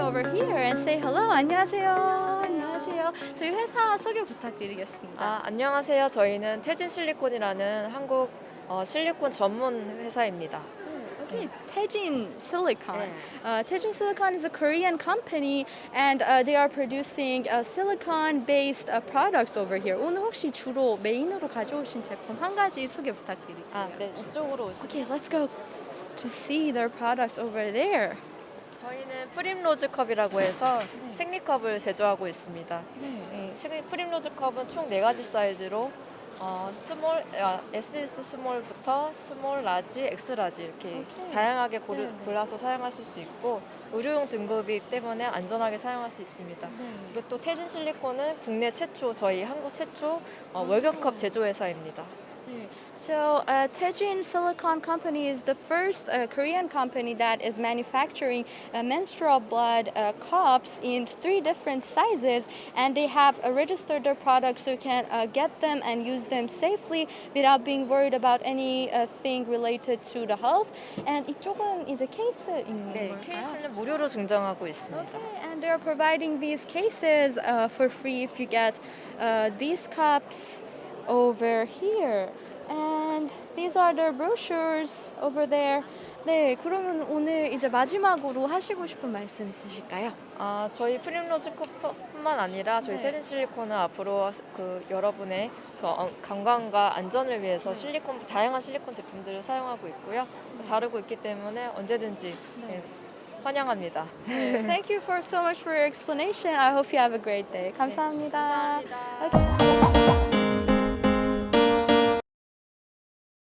over here and say hello. 안녕하세요. 안녕하세요. 저희 회사 소개 부탁드리겠습니다. 아, 안녕하세요. 저희는 태진 실리콘이라는 한국 어, 실리콘 전문 회사입니다. Okay, Tejin Silicon. Uh, Tejin Silicon is a Korean company, and uh, they are producing uh, silicon-based uh, products over here. 오늘 혹시 주로 메인으로 가져오신 제품 한 가지 소개 부탁드릴게요. 아, 네, 이쪽으로 오시죠. Okay, let's go to see their products over there. 저희는 프림로즈 컵이라고 해서 생리컵을 제조하고 있습니다. 네. 이 생리 프림로즈 컵은 총네 가지 사이즈로 어, 스몰, 아, SS 스몰부터 스몰, 라지, 엑스 라지 이렇게 오케이. 다양하게 고르, 네. 골라서 사용하실 수 있고 의료용 등급이기 때문에 안전하게 사용할 수 있습니다. 네. 그리고 또 태진 실리콘은 국내 최초 저희 한국 최초 어, 월경컵 제조 회사입니다. So, uh, Taejin Silicon Company is the first uh, Korean company that is manufacturing uh, menstrual blood uh, cups in three different sizes, and they have uh, registered their products so you can uh, get them and use them safely without being worried about any uh, thing related to the health. And 이쪽은 이제 케이스인 네, 걸까요? 케이스는 무료로 증정하고 있습니다. Okay, and they're providing these cases uh, for free if you get uh, these cups over here. These are their brochures over there. 네, 그러면 오늘 이제 마지막으로 하시고 싶은 말씀 있으실까요? 아, 저희 프림로즈 컵뿐만 아니라 저희 네. 태진 실리콘은 앞으로 그 여러분의 그 어- 건강과 안전을 위해서 실리콘 다양한 실리콘 제품들을 사용하고 있고요. 다루고 있기 때문에 언제든지 네, 환영합니다. Thank you for so much for your explanation. I hope you have a great day. 감사합니다. 감사합니다. Okay.